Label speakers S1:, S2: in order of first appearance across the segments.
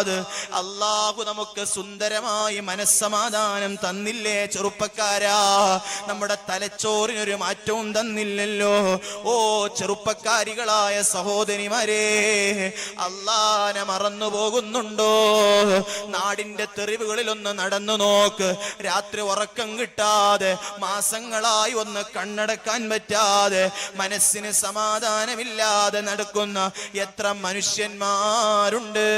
S1: ജിഹാദ് അള്ളാഹു നമുക്ക് സുന്ദരമായി മനസ്സമാധാനം തന്നില്ലേ ചെറുപ്പക്കാരാ? നമ്മുടെ തലച്ചോറിനൊരു മാറ്റവും തന്നില്ലല്ലോ. ഓ ചെറുപ്പക്കാരികളായ സഹോദരിമാരെ അള്ളാനെ മറന്നു പോകുന്നുണ്ടോ? നാടിന്റെ തെറിവുകളിലൊന്ന് നടന്നു നോക്ക്. രാത്രി ഉറക്കം കിട്ടാതെ മാസങ്ങളായി ഒന്ന് കണ്ണടക്കാൻ പറ്റാതെ മനസ്സിന് സമാധാനമില്ലാതെ നടക്കുന്ന എത്ര മനുഷ്യന്മാരുണ്ട്?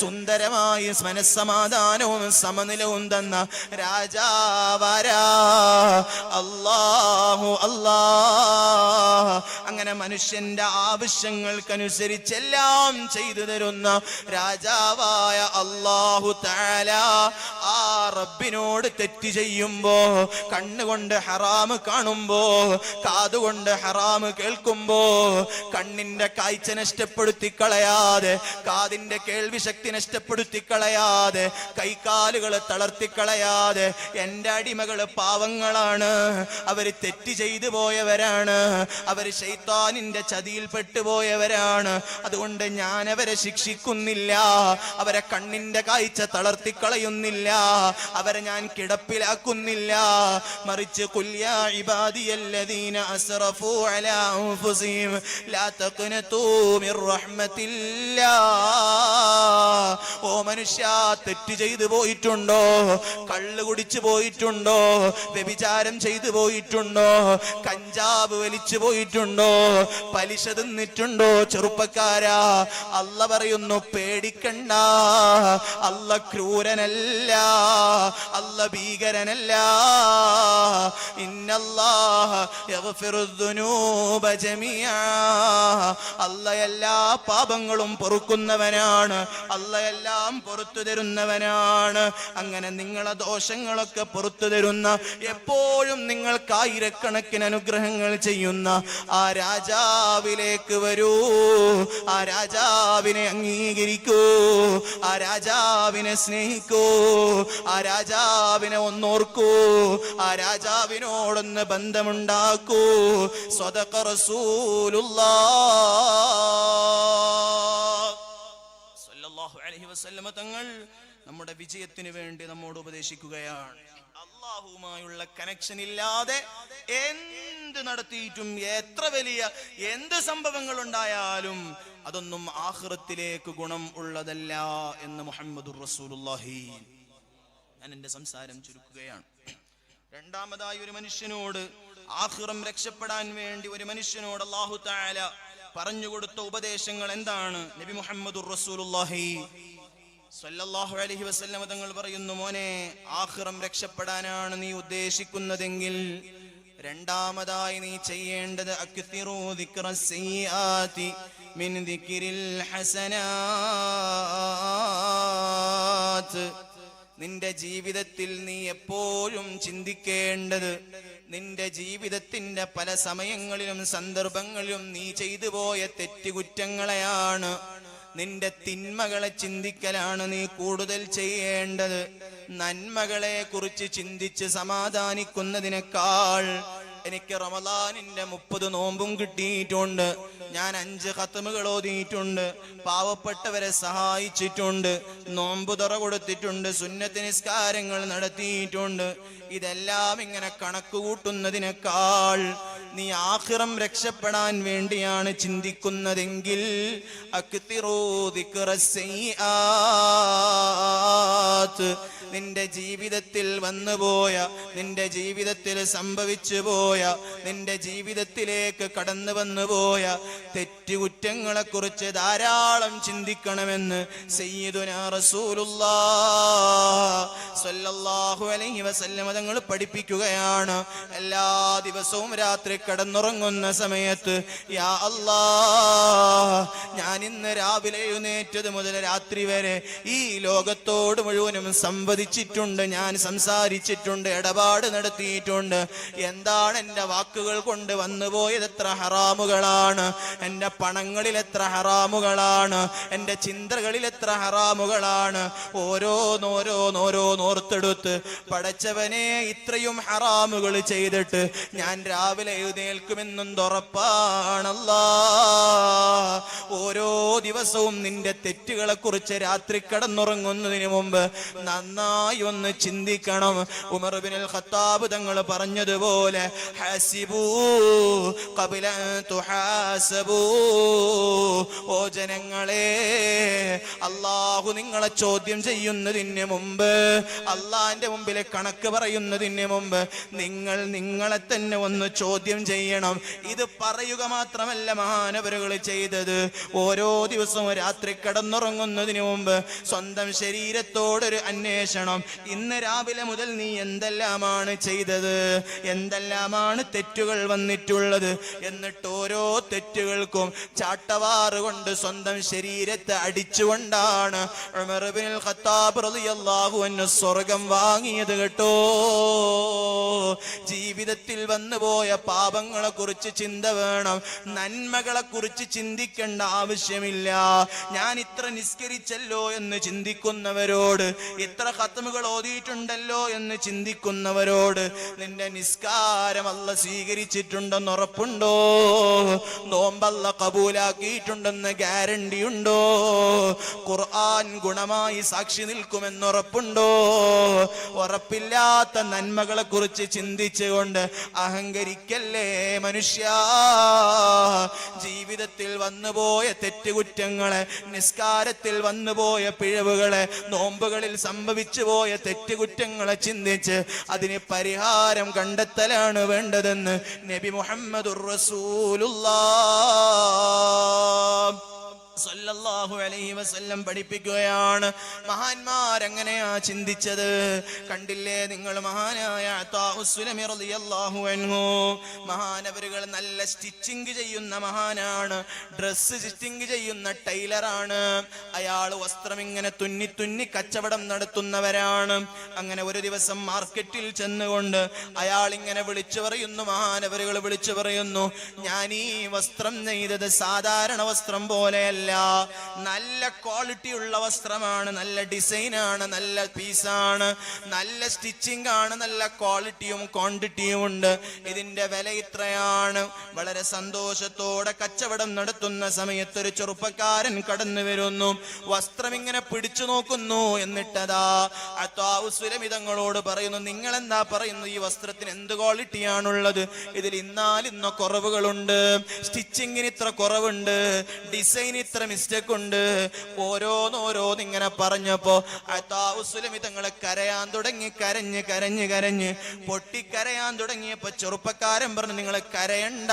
S1: സുന്ദരമായി മനസ്സമാധാനവും സമനിലവും തന്ന രാജാവാരാ. അല്ലാഹു അല്ലാ അങ്ങനെ മനുഷ്യന്റെ ആവശ്യങ്ങൾക്കനുസരിച്ചെല്ലാം ചെയ്തു തരുന്ന രാജാവായ അല്ലാഹു താല ആ റബ്ബിനോട് തെറ്റ് ചെയ്യുമ്പോ കണ്ണുകൊണ്ട് ഹറാമ് കാണുമ്പോ കാതുകൊണ്ട് ഹറാമ് കേൾക്കുമ്പോ കണ്ണിന്റെ കാഴ്ച നഷ്ടപ്പെടുത്തി കളയാതെ കാതിന്റെ കേൾവി ശക്തി നഷ്ടപ്പെടുത്തി കളയാതെ കൈകാലുകളെ തളർത്തി കളയാതെ എന്റെ അടിമകൾ പാവങ്ങളാണ്. അവർ തെറ്റ് ചെയ്തു പോയവരാണ്. അവർ ശൈത്താനിന്റെ ചതിയിൽപ്പെട്ടു പോയവരാണ്. അതുകൊണ്ട് ഞാൻ അവരെ ശിക്ഷിക്കുന്നില്ല. അവരെ കണ്ണിന്റെ കാഴ്ച തളർത്തിക്കളയുന്നില്ല. അവരെ ഞാൻ കിടപ്പിലാക്കുന്നില്ല. മറിച്ച് കുല്യ ഇബാദിയല്ലദീന അസ്റഫു അലാ മിർ റഹ്മത്തില്ലാ. ഓ മനുഷ്യ തെറ്റ് ചെയ്തു പോയിട്ടുണ്ടോ? കള്ള് കുടിച്ചു പോയിട്ടുണ്ടോ? വ്യഭിചാരം ചെയ്തു പോയിട്ടുണ്ടോ? കഞ്ചാവ് വലിച്ചു പോയിട്ടുണ്ടോ? പലിശ തിന്നിട്ടുണ്ടോ? ചെറുപ്പക്കാരാ അല്ല പറയുന്നു പേടിക്കണ്ട. അല്ല ക്രൂരനല്ല. അല്ല ഭീകരനല്ല. അല്ല എല്ലാ പാപങ്ങളും പൊറുക്കുന്നവനാണ്. അല്ല എല്ലാം പൊറത്തു തരുന്നവനാണ്. അങ്ങനെ നിങ്ങളെ ദോഷങ്ങളൊക്കെ പുറത്തു തരുന്ന എപ്പോഴും നിങ്ങൾക്ക് ആയിരക്കണക്കിന് അനുഗ്രഹങ്ങൾ ചെയ്യുന്ന ആ രാജാവിലേക്ക് വരൂ. ആ രാജാവിനെ അംഗീകരിക്കൂ. ആ രാജാവിനെ സ്നേഹിക്കൂ. ആ രാജാവിനെ ഒന്നോർക്കൂ. ആ രാജാവിനോടൊന്ന് ബന്ധമുണ്ടാക്കൂ. സ്വതക്കറസൂലുള്ള തങ്ങൾ നമ്മുടെ വിജയത്തിന് വേണ്ടി നമ്മോട് ഉപദേശിക്കുകയാണ്. അള്ളാഹുവുമായുള്ള കണക്ഷൻ ഇല്ലാതെ എന്ത് നടത്തിയിട്ടും എത്ര വലിയ എന്ത് സംഭവങ്ങൾ ഉണ്ടായാലും അതൊന്നും ആഹ്റത്തിലേക്ക് ഗുണം ഉള്ളതല്ല എന്ന് മുഹമ്മദ് റസൂലുള്ളാഹി. ഞാൻ എന്റെ സംസാരം ചുരുക്കുകയാണ്. രണ്ടാമതായി ഒരു മനുഷ്യനോട് ആഹ്റം രക്ഷപ്പെടാൻ വേണ്ടി ഒരു മനുഷ്യനോട് അള്ളാഹു താല പറഞ്ഞുകൊടുത്ത ഉപദേശങ്ങൾ എന്താണ്? നബി മുഹമ്മദുർ റസൂലുള്ളാഹി സല്ലല്ലാഹു അലൈഹി വസല്ലം തങ്ങൾ പറയുന്നു മോനെ ആഖിറം രക്ഷപ്പെടാനാണ് നീ ഉദ്ദേശിക്കുന്നതെങ്കിൽ രണ്ടാമതായി നീ ചെയ്യേണ്ടത് മിൻ ഹസനാത്ത് നിന്റെ ജീവിതത്തിൽ നീ എപ്പോഴും ചിന്തിക്കേണ്ടത് നിന്റെ ജീവിതത്തിന്റെ പല സമയങ്ങളിലും സന്ദർഭങ്ങളിലും നീ ചെയ്തു പോയ തെറ്റുകുറ്റങ്ങളെയാണ്. നിന്റെ തിന്മകളെ ചിന്തിക്കലാണ് നീ കൂടുതൽ ചെയ്യേണ്ടത്. നന്മകളെ കുറിച്ച് ചിന്തിച്ച് സമാധാനിക്കുന്നതിനേക്കാൾ എനിക്ക് റമദാനിന്റെ മുപ്പത് നോമ്പും കിട്ടിയിട്ടുണ്ട്. ഞാൻ അഞ്ച് കത്തുമുകൾ ഓതിയിട്ടുണ്ട്. പാവപ്പെട്ടവരെ സഹായിച്ചിട്ടുണ്ട്. നോമ്പ് തുറ കൊടുത്തിട്ടുണ്ട്. സുന്നത്ത് നിസ്കാരങ്ങൾ നടത്തിയിട്ടുണ്ട്. ഇതെല്ലാം ഇങ്ങനെ കണക്ക് കൂട്ടുന്നതിനേക്കാൾ നീ ആഹിറം രക്ഷപ്പെടാൻ വേണ്ടിയാണ് ചിന്തിക്കുന്നതെങ്കിൽ അക്തിറൂ സയ്യാത്ത് നിന്റെ ജീവിതത്തിൽ വന്നുപോയ നിന്റെ ജീവിതത്തിൽ സംഭവിച്ചു പോയ നിന്റെ ജീവിതത്തിലേക്ക് കടന്നു വന്നുപോയ തെറ്റുകുറ്റങ്ങളെക്കുറിച്ച് ധാരാളം ചിന്തിക്കണമെന്ന് സ്വല്ലല്ലാഹു അലൈഹി വസല്ലമ തങ്ങൾ പഠിപ്പിക്കുകയാണ്. എല്ലാ ദിവസവും രാത്രി കിടന്നുറങ്ങുന്ന സമയത്ത് യാ അല്ലാ ഞാൻ ഇന്ന് രാവിലെ എഴുന്നേറ്റത് മുതൽ രാത്രി വരെ ഈ ലോകത്തോട് മുഴുവനും സംവദിച്ചു സംവദിച്ചിട്ടുണ്ട് ഞാൻ സംസാരിച്ചിട്ടുണ്ട് ഇടപാട് നടത്തിയിട്ടുണ്ട്. എന്താണ് എന്റെ വാക്കുകൾ കൊണ്ട് വന്നുപോയത് എത്ര ഹറാമുകളാണ്. എന്റെ പണങ്ങളിൽ എത്ര ഹറാമുകളാണ്. എന്റെ ചിന്തകളിൽ എത്ര ഹറാമുകളാണ്. ഓരോന്നോരോന്നോരോന്നോർത്തെടുത്ത് പടച്ചവനെ ഇത്രയും ഹറാമുകൾ ചെയ്തിട്ട് ഞാൻ രാവിലെ എഴുന്നേൽക്കുമെന്നും തുറപ്പാണല്ല ഓരോ ദിവസവും നിന്റെ തെറ്റുകളെ കുറിച്ച് രാത്രി കടന്നുറങ്ങുന്നതിന് മുമ്പ് നന്നായി ഒന്ന് ചിന്തിക്കണം. ഉമർ ബിൻ ഖത്താബ് തങ്ങൾ പറഞ്ഞതുപോലെ തുഹാസബൂ. ഓ ജനങ്ങളെ അള്ളാഹു നിങ്ങളെ ചോദ്യം ചെയ്യുന്നതിന് മുമ്പ് അള്ളാഹിന്റെ മുമ്പിലെ കണക്ക് പറയുന്നതിന് മുമ്പ് നിങ്ങൾ നിങ്ങളെ തന്നെ ഒന്ന് ചോദ്യം ചെയ്യണം. ഇത് പറയുക മാത്രമല്ല മഹാനവരുകൾ ചെയ്തത്. ഓരോ ദിവസവും രാത്രി കിടന്നുറങ്ങുന്നതിന് മുമ്പ് സ്വന്തം ശരീരത്തോടൊരു അന്വേഷണം ഇന്ന് രാവിലെ മുതൽ നീ എന്തെല്ലാമാണ് ചെയ്തത്? എന്തെല്ലാമാണ് തെറ്റുകൾ വന്നിട്ടുള്ളത്? എന്നിട്ട് ഓരോ തെറ്റുകൾക്കും ചാട്ടവാറ് കൊണ്ട് സ്വന്തം ശരീരത്തെ അടിച്ചുകൊണ്ടാണ് ഖത്താബ് സ്വർഗം വാങ്ങിയത് കേട്ടോ. ജീവിതത്തിൽ വന്നുപോയ പാപങ്ങളെ കുറിച്ച് ചിന്ത വേണം. നന്മകളെ കുറിച്ച് ചിന്തിക്കേണ്ട ആവശ്യമില്ല. ഞാൻ ഇത്ര നിസ്കരിച്ചല്ലോ എന്ന് ചിന്തിക്കുന്നവരോട് ഇത്ര ഖത്തമുകൾ ഓതിയിട്ടുണ്ടല്ലോ എന്ന് ചിന്തിക്കുന്നവരോട് നിന്റെ നിസ്കാരം അല്ല സ്വീകരിച്ചിട്ടുണ്ടെന്ന് ഉറപ്പുണ്ടോ? നോമ്പല്ല കബൂലാക്കിയിട്ടുണ്ടെന്ന് ഗ്യാരണ്ടി ഉണ്ടോ? ഖുർആൻ ഗുണമായി സാക്ഷി നിൽക്കുമെന്ന് ഉറപ്പുണ്ടോ? ഉറപ്പില്ലാത്ത നന്മകളെ കുറിച്ച് ചിന്തിച്ചുകൊണ്ട് അഹങ്കരിക്കല്ലേ മനുഷ്യ? ജീവിതത്തിൽ വന്നുപോയ തെറ്റുകുറ്റങ്ങളെ നിസ്കാരത്തിൽ വന്നുപോയ പിഴവുകളെ നോമ്പുകളിൽ സംഭവിച്ചു പോയ തെറ്റുകുറ്റങ്ങളെ ചിന്തിച്ച് അതിന് പരിഹാരം കണ്ടെത്തലാണ് വേണ്ടതെന്ന് നബി മുഹമ്മദുർ റസൂലുള്ള. സല്ലല്ലാഹു അലൈഹി വസല്ലം പഠിപ്പിക്കുകയാണ്. മഹാന്മാർ എങ്ങനെയാ ചിന്തിച്ചത്? കണ്ടില്ലേ നിങ്ങൾ മഹാനായ റളിയല്ലാഹു അൻഹു? മഹാനവരുകൾ നല്ല സ്റ്റിച്ചിങ് ചെയ്യുന്ന മഹാനാണ്. ഡ്രസ്സ് സ്റ്റിച്ചിങ് ചെയ്യുന്ന ടൈലറാണ്. അയാൾ വസ്ത്രം ഇങ്ങനെ തുന്നി തുന്നി കച്ചവടം നടത്തുന്നവരാണ്. അങ്ങനെ ഒരു ദിവസം മാർക്കറ്റിൽ ചെന്നുകൊണ്ട് അയാൾ ഇങ്ങനെ വിളിച്ചു പറയുന്നു മഹാനവരുകൾ വിളിച്ചു പറയുന്നു ഞാൻ ഈ വസ്ത്രം നെയ്തത് സാധാരണ വസ്ത്രം പോലെയല്ല. നല്ല ക്വാളിറ്റി ഉള്ള വസ്ത്രമാണ് നല്ല ഡിസൈനാണ് നല്ല പീസാണ് നല്ല സ്റ്റിച്ചിങ് ആണ് നല്ല ക്വാളിറ്റിയും ക്വാണ്ടിറ്റിയും ഉണ്ട്. ഇതിന്റെ വില ഇത്രയാണ്. വളരെ സന്തോഷത്തോടെ കച്ചവടം നടത്തുന്ന സമയത്ത് ഒരു ചെറുപ്പക്കാരൻ കടന്നു വരുന്നു. വസ്ത്രം ഇങ്ങനെ പിടിച്ചു നോക്കുന്നു എന്നിട്ടതാ അത്താവുസുരമിതങ്ങളോട് പറയുന്നു നിങ്ങൾ എന്താ പറയുന്നു? ഈ വസ്ത്രത്തിന് എന്ത് ക്വാളിറ്റിയാണുള്ളത് ഇതിൽ ഇന്നാലിന്ന കുറവുകളുണ്ട്. സ്റ്റിച്ചിങ്ങിന് ഇത്ര കുറവുണ്ട്. ഡിസൈൻ മിസ്റ്റേക്ക് ഉണ്ട്. ഓരോന്നോരോന്ന് ഇങ്ങനെ പറഞ്ഞപ്പോ സുലമി തങ്ങളെ കരയാൻ തുടങ്ങി കരഞ്ഞ് കരഞ്ഞ് കരഞ്ഞ്. പൊട്ടിക്കരയാൻ തുടങ്ങിയപ്പോ ചെറുപ്പക്കാരൻ പറഞ്ഞു നിങ്ങളെ കരയണ്ട.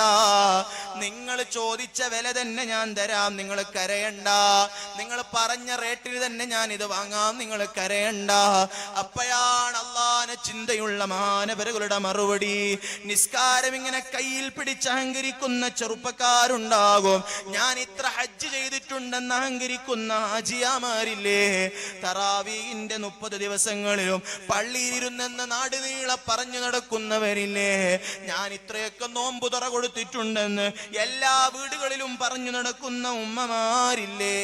S1: നിങ്ങൾ ചോദിച്ച വില തന്നെ ഞാൻ തരാം. നിങ്ങൾ കരയണ്ട. നിങ്ങൾ പറഞ്ഞ റേറ്റിൽ തന്നെ ഞാൻ ഇത് വാങ്ങാം. നിങ്ങൾ കരയണ്ട. അപ്പോഴാണ് അള്ളാന ചിന്തയുള്ള മാനവരകളുടെ മറുപടി. നിസ്കാരം ഇങ്ങനെ കയ്യിൽ പിടിച്ച് അഹങ്കരിക്കുന്ന ചെറുപ്പക്കാരുണ്ടാകും. ഞാൻ ഇത്ര ഹജ്ജ് ചെയ്തിട്ടുണ്ടെന്ന് അഹങ്കരിക്കുന്ന ഹാജിയാമാരില്ലേ? തറാവീന്റെ മുപ്പത് ദിവസങ്ങളിലും പള്ളിയിലിരുന്നെന്ന് നാട് നീള പറഞ്ഞു നടക്കുന്നവരില്ലേ? ഞാൻ ഇത്രയൊക്കെ നോമ്പു തുറ കൊടുത്തിട്ടുണ്ടെന്ന് എല്ലാ വീടുകളിലും പറഞ്ഞു നടക്കുന്ന ഉമ്മമാരില്ലേ?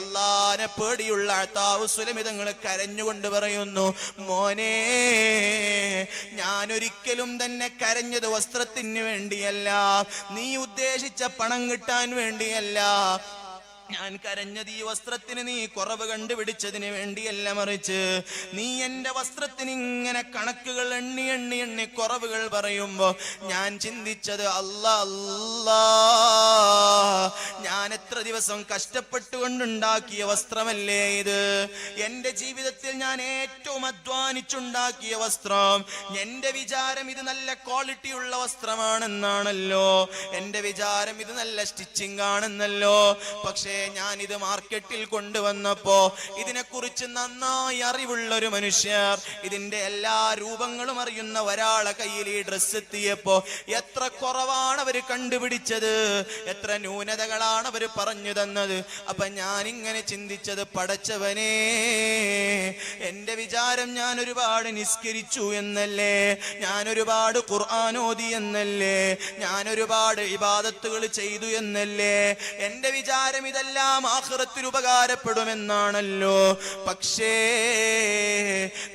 S1: അല്ലാനെ പേടിയുള്ള താവ് സുലമിതങ്ങൾ കരഞ്ഞുകൊണ്ട് പറയുന്നു മോനെ ഞാൻ ഒരിക്കലും തന്നെ കരഞ്ഞത് വസ്ത്രത്തിന് വേണ്ടിയല്ല. നീ ഉദ്ദേശിച്ച പണം കിട്ടാൻ വേണ്ടിയല്ല. ഞാൻ കരഞ്ഞത് ഈ വസ്ത്രത്തിന് നീ കുറവ് കണ്ടുപിടിച്ചതിന് വേണ്ടിയല്ല മറിച്ച്. നീ എന്റെ വസ്ത്രത്തിന് ഇങ്ങനെ കണക്കുകൾ എണ്ണി എണ്ണി എണ്ണി കുറവുകൾ പറയുമ്പോ ഞാൻ ചിന്തിച്ചത് അല്ല അല്ലാ. ഞാൻ എത്ര ദിവസം കഷ്ടപ്പെട്ടുകൊണ്ടുണ്ടാക്കിയ വസ്ത്രമല്ലേ ഇത്? എന്റെ ജീവിതത്തിൽ ഞാൻ ഏറ്റവും അധ്വാനിച്ചുണ്ടാക്കിയ വസ്ത്രം എന്റെ വിചാരം ഇത് നല്ല ക്വാളിറ്റി ഉള്ള വസ്ത്രമാണെന്നാണല്ലോ. എന്റെ വിചാരം ഇത് നല്ല സ്റ്റിച്ചിങ് ആണെന്നല്ലോ. പക്ഷേ ഞാൻ ഇത് മാർക്കറ്റിൽ കൊണ്ടുവന്നപ്പോ ഇതിനെക്കുറിച്ച് നന്നായി അറിവുള്ള ഒരു മനുഷ്യർ. ഇതിന്റെ എല്ലാ രൂപങ്ങളും അറിയുന്ന ഒരാളെ കയ്യിൽ ഈ ഡ്രസ്സ് എത്തിയപ്പോ എത്ര കുറവാണ് അവർ കണ്ടുപിടിച്ചത്? എത്ര ന്യൂനതകളാണ് അവർ പറഞ്ഞു തന്നത്? അപ്പൊ ഇങ്ങനെ ചിന്തിച്ചത് പടച്ചവനേ എന്റെ വിചാരം ഞാൻ ഒരുപാട് നിസ്കരിച്ചു എന്നല്ലേ? ഞാൻ ഒരുപാട് ഖുർആൻ ഓതി എന്നല്ലേ? ഞാൻ ഒരുപാട് ഇബാദത്തുകൾ ചെയ്തു എന്നല്ലേ? എന്റെ വിചാരം ഇതെല്ലാം ആഖിറത്തിൽ ഉപകാരപ്പെടുമെന്നാണല്ലോ. പക്ഷേ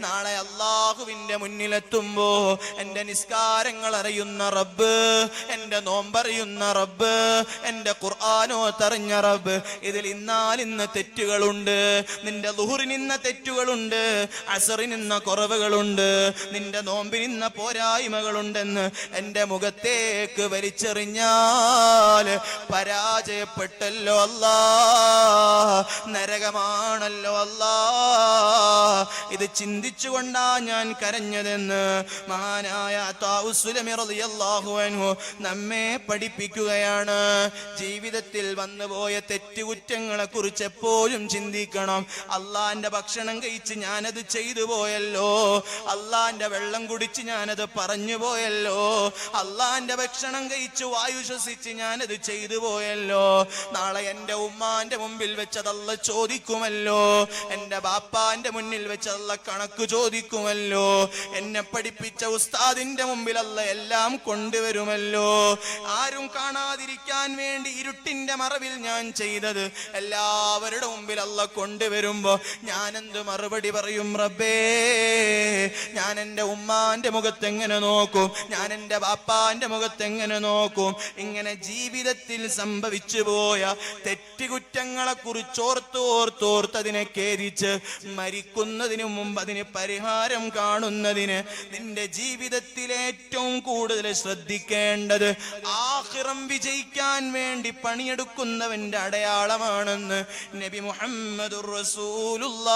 S1: നാളെ അള്ളാഹുവിന്റെ മുന്നിലെത്തുമ്പോ എന്റെ നിസ്കാരങ്ങൾ അറിയുന്ന റബ്ബ് എന്റെ നോമ്പറിയുന്ന റബ്ബ് എന്റെ ഖുർആാനോ തറിഞ്ഞ റബ്ബ്. ഇതിൽ ഇന്നാലിന്ന് തെറ്റുകളുണ്ട്. നിന്റെ ലുഹുറിനിന്ന തെറ്റുകളുണ്ട്. അസറിനിന്ന കുറവുകളുണ്ട്. നിന്റെ നോമ്പിനിന്ന പോരായ്മകളുണ്ടെന്ന് എന്റെ മുഖത്തേക്ക് വലിച്ചെറിഞ്ഞാൽ പരാജയപ്പെട്ടല്ലോ അല്ലാ. നരകമാണല്ലോ അല്ലാ. ഇത് ചിന്തിച്ചുകൊണ്ടാ ഞാൻ കരഞ്ഞതെന്ന് മഹാനായ താവുസുലമി റളിയല്ലാഹു അൻഹു നമ്മെ പഠിപ്പിക്കുകയാണ്. ജീവിതത്തിൽ വന്നുപോയ തെറ്റുകുറ്റങ്ങളെ കുറിച്ച് എപ്പോഴും ചിന്തിക്കണം. അള്ളാന്റെ ഭക്ഷണം കഴിച്ച് ഞാനത് ചെയ്തു പോയല്ലോ. അള്ളാന്റെ വെള്ളം കുടിച്ച് ഞാനത് പറഞ്ഞു പോയല്ലോ. അള്ളാന്റെ ഭക്ഷണം കഴിച്ച് വായു ശ്വസിച്ച് ഞാനത് ചെയ്തു പോയല്ലോ. നാളെ എന്റെ ഉമ്മാന്റെ മുമ്പിൽ വെച്ചതല്ല ചോദിക്കുമല്ലോ. എന്റെ ബാപ്പാന്റെ മുന്നിൽ വെച്ചതല്ല കണക്ക് ചോദിക്കുമല്ലോ. എന്നെ പഠിപ്പിച്ച ഉസ്താദിന്റെ മുമ്പിലല്ല എല്ലാം കൊണ്ടുവരുമല്ലോ. ആരും കാണാതിരിക്കാൻ വേണ്ടി ഇരുട്ടിന്റെ മറവിൽ ഞാൻ ചെയ്തത്. എല്ലാവരുടെ മുമ്പിൽ അല്ല കൊണ്ടുവരുമ്പോ ഞാൻ എന്ത് മറുപടി പറയും റബ്ബേ? ഞാൻ എന്റെ ഉമ്മാന്റെ മുഖത്ത് എങ്ങനെ നോക്കും? ഞാൻ എന്റെ ബാപ്പാന്റെ മുഖത്ത് എങ്ങനെ നോക്കും? ഇങ്ങനെ ജീവിതത്തിൽ സംഭവിച്ചു പോയ തെറ്റുകുറ്റങ്ങളെ കുറിച്ച് ഓർത്തോർത്തോർത്തതിനെ ഖേദിച്ച് മരിക്കുന്നതിന് മുമ്പ് അതിന് പരിഹാരം കാണുന്നതിന് നിന്റെ ജീവിതത്തിൽ ഏറ്റവും കൂടുതൽ ശ്രദ്ധിക്കേണ്ടത് ആഹിറം വിജയിക്കാൻ വേണ്ടി പണിയെടുക്കുന്നവന്റെ അടയാളമാണെന്ന് നബി മുഹമ്മദ് റസൂലുള്ള.